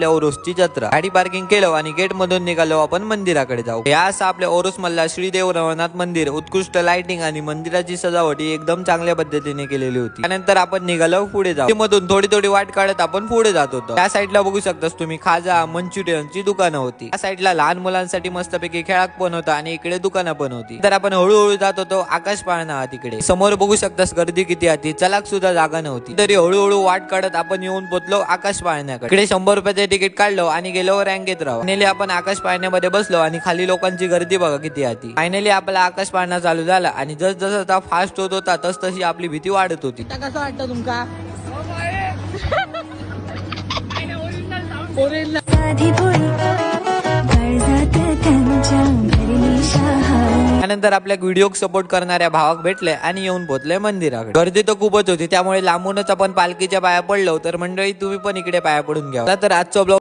आपल्या ओरोसची जत्रा. गाडी पार्किंग केलं आणि गेट मधून निघालो आपण मंदिराकडे जाऊ. हे असं आपल्या ओरोस मधला श्रीदेव रवनाथ मंदिर उत्कृष्ट लाइटिंग आणि मंदिराची सजावट ही एकदम चांगल्या पद्धतीने केलेली होती. त्यानंतर आपण निघालो पुढे जाऊ. मधून थोडी थोडी वाट काढत आपण पुढे जात होतो. त्या साईडला बघू शकतास तुम्ही खाजा मंचुरियनची दुकानं होती. त्या साईडला लहान मुलांसाठी मस्तपैकी खेळाक पण होता आणि इकडे दुकानं पण होती. तर आपण हळूहळू जात होतो आकाश पाळणा तिकडे. समोर बघू शकतास गर्दी किती होती चलाक सुद्धा जागा नव्हती. तरी हळूहळू वाट काढत आपण येऊन पोहोचलो आकाश पाळण्याकडे. इकडे शंभर रुपयाचे तिकीट काढलो आणि गेलो रांगेत राहू फायनली आपण आकाश पाळण्यामध्ये बसलो आणि खाली लोकांची गर्दी बघा किती होती फायनली आपला आकाश पाळणा चालू झाला आणि जस जसा फास्ट होत होता तस तशी आपली भीती वाढत होती. कसं वाटतं तुमका? Original. त्यानंतर आपल्या व्हिडिओ सपोर्ट करणाऱ्या भावाक भेटले आणि येऊन पोहोचले मंदिराकडे. गर्दी तर खूपच होती त्यामुळे लांबूनच आपण पालखीच्या पाया पडलो तर मंडळी तुम्ही पण इकडे पाया पडून घ्या. तर आजचा ब्लॉग